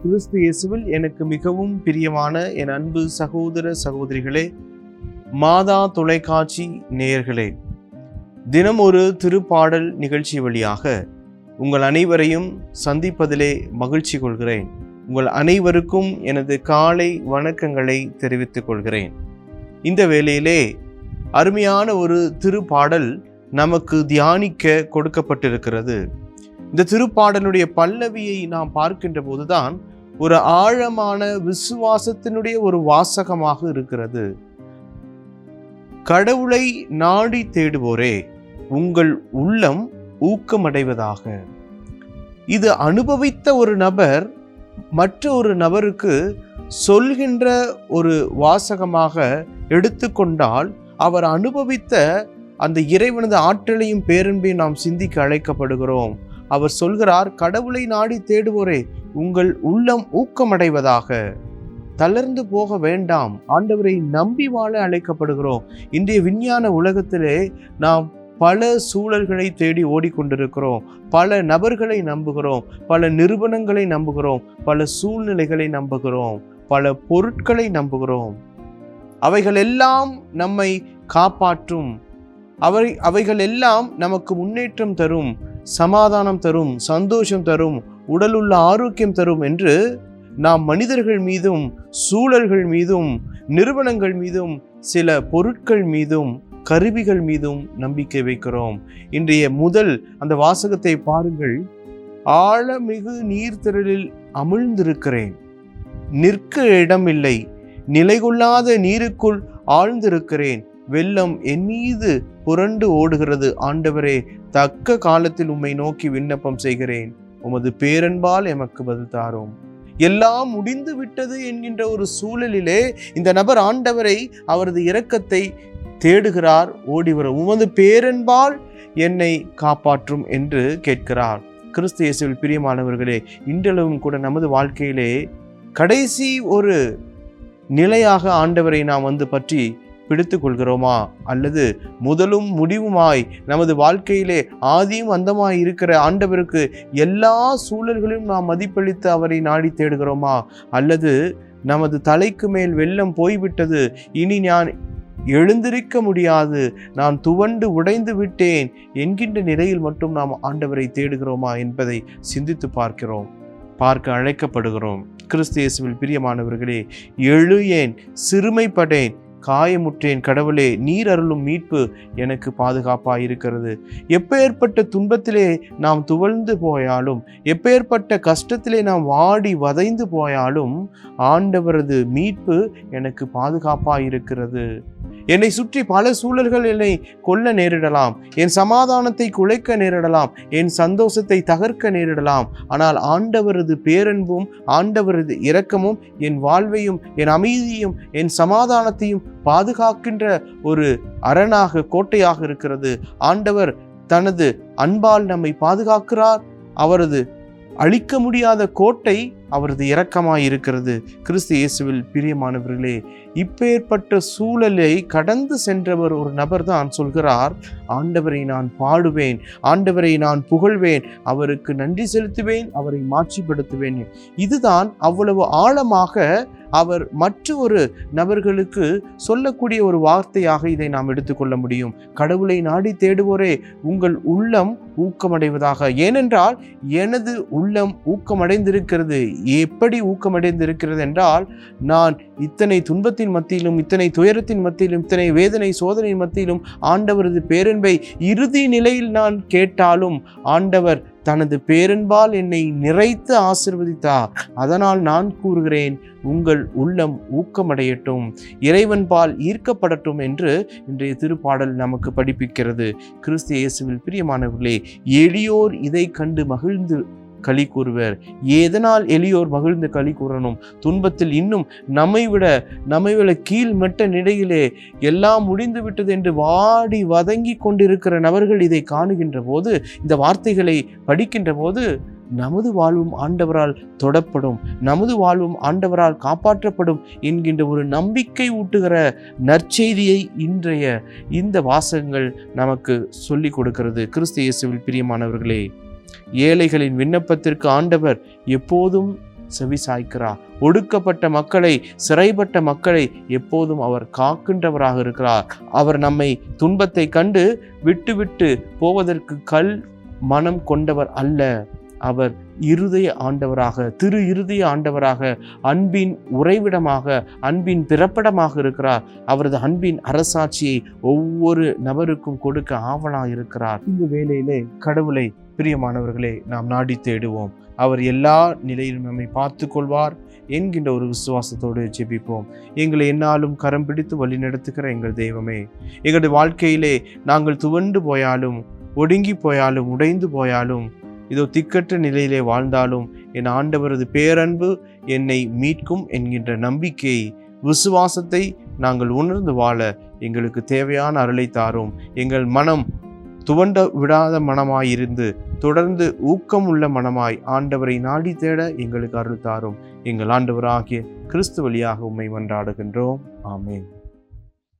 கிறிஸ்து இயேசுவில் எனக்கு மிகவும் பிரியமான என் அன்பு சகோதர சகோதரிகளே மாதா தொலைக்காட்சி நேயர்களே தினம் ஒரு திருப்பாடல் நிகழ்ச்சி வழியாக உங்கள் அனைவரையும் சந்திப்பதிலே மகிழ்ச்சி கொள்கிறேன். உங்கள் அனைவருக்கும் எனது காலை வணக்கங்களை தெரிவித்துக் கொள்கிறேன். இந்த வேளையிலே அருமையான ஒரு திருப்பாடல் நமக்கு தியானிக்க கொடுக்கப்பட்டிருக்கிறது. இந்த திருப்பாடலுடைய பல்லவியை நாம் பார்க்கின்ற போதுதான் ஒரு ஆழமான விசுவாசத்தினுடைய ஒரு வாசகமாக இருக்கிறது. கடவுளை நாடி தேடுவோரே உங்கள் உள்ளம் ஊக்கமடைவதாக. இது அனுபவித்த ஒரு நபர் மற்ற ஒரு நபருக்கு சொல்கின்ற ஒரு வாசகமாக எடுத்துக்கொண்டால் அவர் அனுபவித்த அந்த இறைவனது ஆற்றலையும் பேரன்பையும் நாம் சிந்திக்க அழைக்கப்படுகிறோம். அவர் சொல்கிறார் கடவுளை நாடி தேடுவோரே உங்கள் உள்ளம் ஊக்கமடைவதாக. தளர்ந்து போக வேண்டாம். ஆண்டவரை நம்பி வாழ அழைக்கப்படுகிறோம். இன்றைய விஞ்ஞான உலகத்திலே நாம் பல சூழல்களை தேடி ஓடிக்கொண்டிருக்கிறோம். பல நபர்களை நம்புகிறோம். பல நிறுவனங்களை நம்புகிறோம். பல சூழ்நிலைகளை நம்புகிறோம். பல பொருட்களை நம்புகிறோம். அவைகள் எல்லாம் நம்மை காப்பாற்றும். அவை அவைகள் எல்லாம் நமக்கு முன்னேற்றம் தரும். சமாதானம் தரும் சந்தோஷம் தரும் உடலுள்ள ஆரோக்கியம் தரும் என்று நாம் மனிதர்கள் மீதும் சூழல்கள் மீதும் நிறுவனங்கள் மீதும் சில பொருட்கள் மீதும் கருவிகள் மீதும் நம்பிக்கை வைக்கிறோம். இன்றைய முதல் அந்த வாசகத்தை பாருங்கள். ஆழமிகு நீர்த்திரலில் அமிழ்ந்திருக்கிறேன். நிற்க இடமில்லை. நிலைகொள்ளாத நீருக்குள் ஆழ்ந்திருக்கிறேன். வெள்ளம் என் மீது புரண்டு ஓடுகிறது. ஆண்டவரே தக்க காலத்தில் உம்மை நோக்கி விண்ணப்பம் செய்கிறேன். உமது பேரன்பால் எமக்கு பதில் தாரும். எல்லாம் முடிந்து விட்டது என்கின்ற ஒரு சூழலிலே இந்த நபர் ஆண்டவரை அவரது இரக்கத்தை தேடுகிறார் ஓடிவர. உமது பேரன்பால் என்னை காப்பாற்றும் என்று கேட்கிறார். கிறிஸ்து இயேசுவில் பிரியமானவர்களே இன்றளவும் கூட நமது வாழ்க்கையிலே கடைசி ஒரு நிலையாக ஆண்டவரை நாம் வந்து பற்றி பிடித்து கொள்கிறோமா அல்லது முதலும் முடிவுமாய் நமது வாழ்க்கையிலே ஆதியும் அந்தமாய் இருக்கிற ஆண்டவருக்கு எல்லா சூழல்களையும் நாம் மதிப்பளித்து அவரை நாடி தேடுகிறோமா? அல்லது நமது தலைக்கு மேல் வெள்ளம் போய்விட்டது இனி நான் எழுந்திருக்க முடியாது நான் துவண்டு உடைந்து விட்டேன் என்கின்ற நிலையில் மட்டும் நாம் ஆண்டவரை தேடுகிறோமா என்பதை சிந்தித்து பார்க்கிறோம் பார்க்க அழைக்கப்படுகிறோம். கிறிஸ்து இயேசுவில் பிரியமானவர்களே எழுயேன் சிறுமைப்படேன் காயமுற்றேன் கடவுளே நீர் அருளும் மீட்பு எனக்கு பாதுகாப்பாக இருக்கிறது. எப்பேற்பட்ட துன்பத்திலே நாம் துவழ்ந்து போயாலும் எப்பேற்பட்ட கஷ்டத்திலே நாம் வாடி வதைந்து போயாலும் ஆண்டவரது மீட்பு எனக்கு பாதுகாப்பாக இருக்கிறது. என்னை சுற்றி பல சூழல்கள் என்னை கொல்ல நேரிடலாம். என் சமாதானத்தை குலைக்க நேரிடலாம். என் சந்தோஷத்தை தகர்க்க நேரிடலாம். ஆனால் ஆண்டவரது பேரன்பும் ஆண்டவரது இரக்கமும் என் வாழ்வையும் என் அமைதியும் என் சமாதானத்தையும் பாதுகாக்கின்ற ஒரு அரணாக கோட்டையாக இருக்கிறது. ஆண்டவர் தனது அன்பால் நம்மை பாதுகாக்கிறார். அவரது அழிக்க முடியாத கோட்டை அவரது இரக்கமாய் இருக்கிறது. கிறிஸ்து இயேசுவில் பிரியமானவர்களே இப்பேற்பட்ட சூழலை கடந்து சென்றவர் ஒரு நபர் தான் சொல்கிறார் ஆண்டவரை நான் பாடுவேன் ஆண்டவரை நான் புகழ்வேன் அவருக்கு நன்றி செலுத்துவேன் அவரை மாட்சிப்படுத்துவேன். இதுதான் அவ்வளவு ஆழமாக அவர் மற்ற ஒரு நபர்களுக்கு சொல்லக்கூடிய ஒரு வார்த்தையாக இதை நாம் எடுத்துக்கொள்ள முடியும். கடவுளை நாடி தேடுவோரே உங்கள் உள்ளம் ஊக்கமடைவதாக. ஏனென்றால் எனது உள்ளம் ஊக்கமடைந்திருக்கிறது. எப்படி ஊக்கமடைந்திருக்கிறது என்றால் நான் இத்தனை துன்பத்தின் மத்தியிலும் இத்தனை துயரத்தின் மத்தியிலும் இத்தனை வேதனை சோதனை மத்தியிலும் ஆண்டவரது பேரன்பை இறுதி நிலையில் நான் கேட்டாலும் ஆண்டவர் தனது பேரன்பால் என்னை நிறைத்து ஆசிர்வதித்தார். அதனால் நான் கூறுகிறேன் உங்கள் உள்ளம் ஊக்கமடையட்டும் இறைவன்பால் ஈர்க்கப்படட்டும் என்று இன்றைய திருப்பாடல் நமக்கு படிப்பிக்கிறது. கிறிஸ்து இயேசுவில் பிரியமானவர்களே எளியோர் இதை கண்டு மகிழ்ந்து களி கூறுவர். எதனால் எளியோர் மகிழ்ந்து களி கூறணும். துன்பத்தில் இன்னும் நம்மை விட நம்மை விட கீழ்மட்ட நிலையிலே எல்லாம் முடிந்து விட்டது என்று வாடி வதங்கி கொண்டிருக்கிற நபர்கள் இதை காணுகின்ற போது இந்த வார்த்தைகளை படிக்கின்ற போது நமது வாழ்வும் ஆண்டவரால் தொடப்படும். நமது வாழ்வும் ஆண்டவரால் காப்பாற்றப்படும் என்கின்ற ஒரு நம்பிக்கை ஊட்டுகிற நற்செய்தியை இன்றைய இந்த வாசகங்கள் நமக்கு சொல்லிக் கொடுக்கிறது. கிறிஸ்து இயேசுவில் பிரியமானவர்களே. ஏழைகளின் விண்ணப்பத்திற்கு ஆண்டவர் எப்போதும் செவி சாய்க்கிறார். ஒடுக்கப்பட்ட மக்களை சிறைப்பட்ட மக்களை எப்போதும் அவர் காக்கின்றவராக இருக்கிறார். அவர் நம்மை துன்பத்தை கண்டு விட்டுவிட்டு போவதற்கு கல் மனம் கொண்டவர் அல்ல. அவர் இருதய ஆண்டவராக திரு இருதய ஆண்டவராக அன்பின் உறைவிடமாக அன்பின் பிறப்பிடமாக இருக்கிறார். அவரது அன்பின் அரசாட்சியை ஒவ்வொரு நபருக்கும் கொடுக்க ஆவலாக இருக்கிறார் இந்த வேலையிலே கடவுளை பிரியமானவர்களே நாம் நாடி தேடுவோம். அவர் எல்லா நிலையிலும் நம்மை பார்த்து கொள்வார் என்கின்ற ஒரு விசுவாசத்தோடு ஜெபிப்போம். எங்களை என்னாலும் கரம் பிடித்து வழிநடத்துகிற எங்கள் தெய்வமே எங்களுடைய வாழ்க்கையிலே நாங்கள் துவண்டு போயாலும் ஒடுங்கி போயாலும் உடைந்து போயாலும் இதோ திக்கற்ற நிலையிலே வாழ்ந்தாலும் என் ஆண்டவரது பேரன்பு என்னை மீட்கும் என்கின்ற நம்பிக்கை விசுவாசத்தை நாங்கள் உணர்ந்து வாழ எங்களுக்கு தேவையான அருளை தாரும். எங்கள் மனம் துவண்ட விடாத மனமாயிருந்து தொடர்ந்து ஊக்கம் உள்ள மனமாய் ஆண்டவரை நாடி தேட எங்களுக்கு அருள் தாரும். எங்கள் ஆண்டவராகிய கிறிஸ்து வழியாக உம்மை மன்றாடுகின்றோம். ஆமேன்.